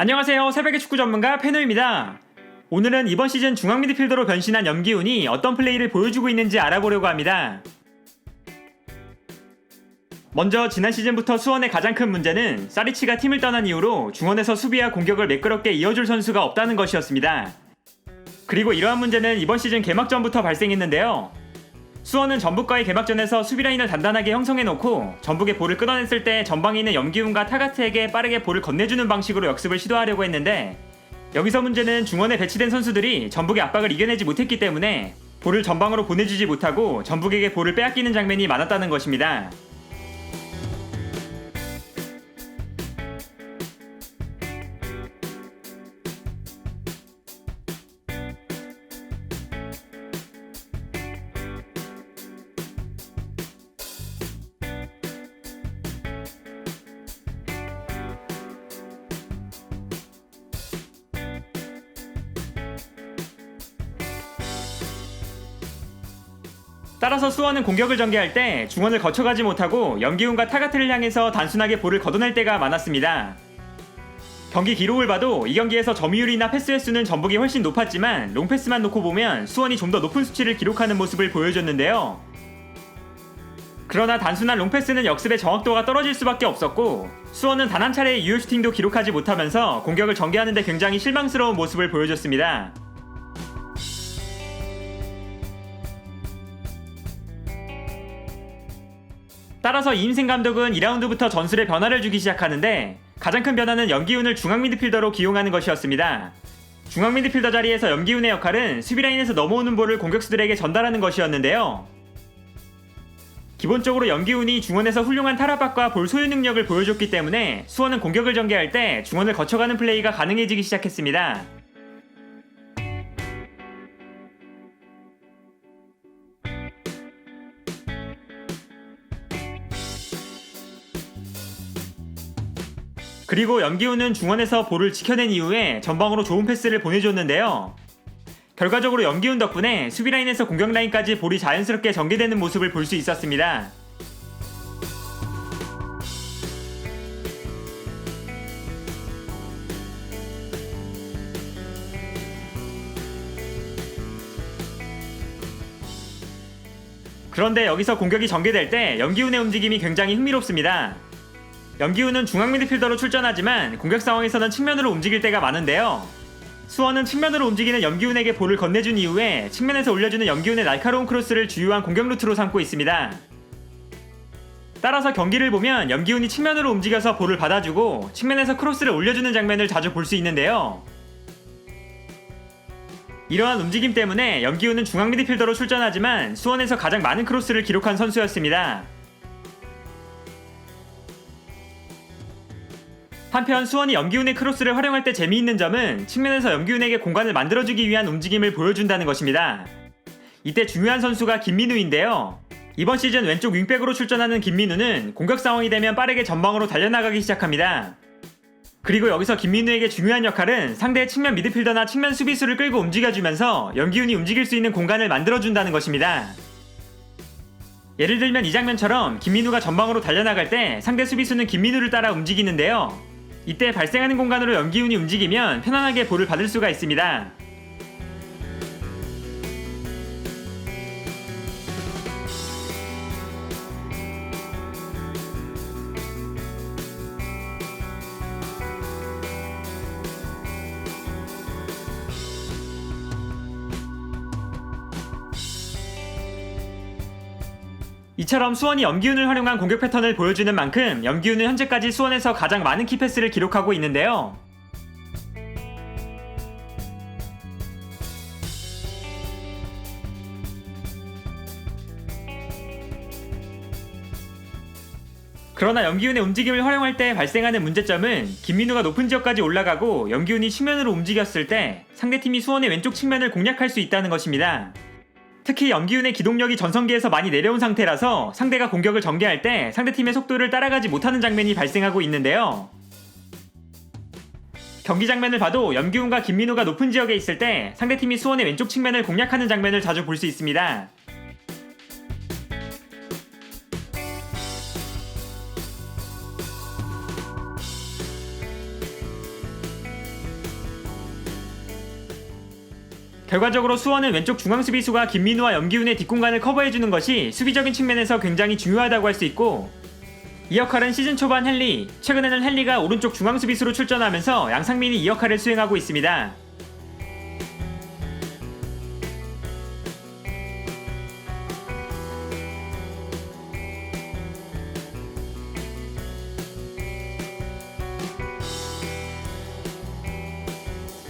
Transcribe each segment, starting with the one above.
안녕하세요. 새벽의 축구 전문가 페노입니다. 오늘은 이번 시즌 중앙 미드필더로 변신한 염기훈이 어떤 플레이를 보여주고 있는지 알아보려고 합니다. 먼저 지난 시즌부터 수원의 가장 큰 문제는 사리치가 팀을 떠난 이후로 중원에서 수비와 공격을 매끄럽게 이어줄 선수가 없다는 것이었습니다. 그리고 이러한 문제는 이번 시즌 개막전부터 발생했는데요. 수원은 전북과의 개막전에서 수비 라인을 단단하게 형성해놓고 전북의 볼을 끊어냈을 때 전방에 있는 염기훈과 타가트에게 빠르게 볼을 건네주는 방식으로 역습을 시도하려고 했는데 여기서 문제는 중원에 배치된 선수들이 전북의 압박을 이겨내지 못했기 때문에 볼을 전방으로 보내주지 못하고 전북에게 볼을 빼앗기는 장면이 많았다는 것입니다. 따라서 수원은 공격을 전개할 때 중원을 거쳐가지 못하고 염기훈과 타가트를 향해서 단순하게 볼을 걷어낼 때가 많았습니다. 경기 기록을 봐도 이 경기에서 점유율이나 패스 횟수는 전북이 훨씬 높았지만 롱패스만 놓고 보면 수원이 좀 더 높은 수치를 기록하는 모습을 보여줬는데요. 그러나 단순한 롱패스는 역습의 정확도가 떨어질 수밖에 없었고 수원은 단 한 차례의 유효 슈팅도 기록하지 못하면서 공격을 전개하는데 굉장히 실망스러운 모습을 보여줬습니다. 따라서 이임생 감독은 2라운드부터 전술에 변화를 주기 시작하는데 가장 큰 변화는 염기훈을 중앙 미드필더로 기용하는 것이었습니다. 중앙 미드필더 자리에서 염기훈의 역할은 수비 라인에서 넘어오는 볼을 공격수들에게 전달하는 것이었는데요. 기본적으로 염기훈이 중원에서 훌륭한 탈압박과 볼 소유 능력을 보여줬기 때문에 수원은 공격을 전개할 때 중원을 거쳐가는 플레이가 가능해지기 시작했습니다. 그리고 염기훈은 중원에서 볼을 지켜낸 이후에 전방으로 좋은 패스를 보내줬는데요. 결과적으로 염기훈 덕분에 수비 라인에서 공격 라인까지 볼이 자연스럽게 전개되는 모습을 볼 수 있었습니다. 그런데 여기서 공격이 전개될 때 염기훈의 움직임이 굉장히 흥미롭습니다. 염기훈은 중앙 미드필더로 출전하지만 공격 상황에서는 측면으로 움직일 때가 많은데요. 수원은 측면으로 움직이는 염기훈에게 볼을 건네준 이후에 측면에서 올려주는 염기훈의 날카로운 크로스를 주요한 공격 루트로 삼고 있습니다. 따라서 경기를 보면 염기훈이 측면으로 움직여서 볼을 받아주고 측면에서 크로스를 올려주는 장면을 자주 볼 수 있는데요. 이러한 움직임 때문에 염기훈은 중앙 미드필더로 출전하지만 수원에서 가장 많은 크로스를 기록한 선수였습니다. 한편 수원이 염기훈의 크로스를 활용할 때 재미있는 점은 측면에서 염기훈에게 공간을 만들어주기 위한 움직임을 보여준다는 것입니다. 이때 중요한 선수가 김민우인데요. 이번 시즌 왼쪽 윙백으로 출전하는 김민우는 공격 상황이 되면 빠르게 전방으로 달려나가기 시작합니다. 그리고 여기서 김민우에게 중요한 역할은 상대의 측면 미드필더나 측면 수비수를 끌고 움직여주면서 염기훈이 움직일 수 있는 공간을 만들어준다는 것입니다. 예를 들면 이 장면처럼 김민우가 전방으로 달려나갈 때 상대 수비수는 김민우를 따라 움직이는데요. 이때 발생하는 공간으로 염기훈이 움직이면 편안하게 볼을 받을 수가 있습니다. 이처럼 수원이 염기훈을 활용한 공격 패턴을 보여주는 만큼 염기훈은 현재까지 수원에서 가장 많은 키패스를 기록하고 있는데요. 그러나 염기훈의 움직임을 활용할 때 발생하는 문제점은 김민우가 높은 지역까지 올라가고 염기훈이 측면으로 움직였을 때 상대팀이 수원의 왼쪽 측면을 공략할 수 있다는 것입니다. 특히 염기훈의 기동력이 전성기에서 많이 내려온 상태라서 상대가 공격을 전개할 때 상대팀의 속도를 따라가지 못하는 장면이 발생하고 있는데요. 경기 장면을 봐도 염기훈과 김민우가 높은 지역에 있을 때 상대팀이 수원의 왼쪽 측면을 공략하는 장면을 자주 볼 수 있습니다. 결과적으로 수원은 왼쪽 중앙 수비수가 김민우와 염기훈의 뒷공간을 커버해주는 것이 수비적인 측면에서 굉장히 중요하다고 할 수 있고 이 역할은 시즌 초반 헨리, 최근에는 헨리가 오른쪽 중앙 수비수로 출전하면서 양상민이 이 역할을 수행하고 있습니다.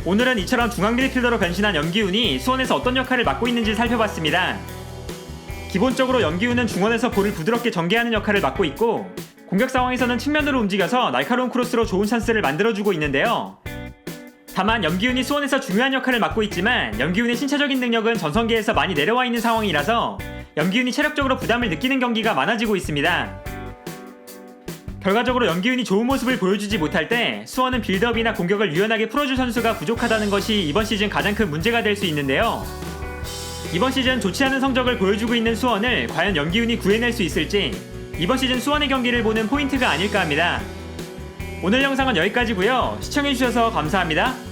오늘은 이처럼 중앙 미드필더로 변신한 염기훈이 수원에서 어떤 역할을 맡고 있는지 살펴봤습니다. 기본적으로 염기훈은 중원에서 볼을 부드럽게 전개하는 역할을 맡고 있고 공격 상황에서는 측면으로 움직여서 날카로운 크로스로 좋은 찬스를 만들어주고 있는데요. 다만 염기훈이 수원에서 중요한 역할을 맡고 있지만 염기훈의 신체적인 능력은 전성기에서 많이 내려와 있는 상황이라서 염기훈이 체력적으로 부담을 느끼는 경기가 많아지고 있습니다. 결과적으로 염기훈이 좋은 모습을 보여주지 못할 때 수원은 빌드업이나 공격을 유연하게 풀어줄 선수가 부족하다는 것이 이번 시즌 가장 큰 문제가 될 수 있는데요. 이번 시즌 좋지 않은 성적을 보여주고 있는 수원을 과연 염기훈이 구해낼 수 있을지 이번 시즌 수원의 경기를 보는 포인트가 아닐까 합니다. 오늘 영상은 여기까지고요. 시청해주셔서 감사합니다.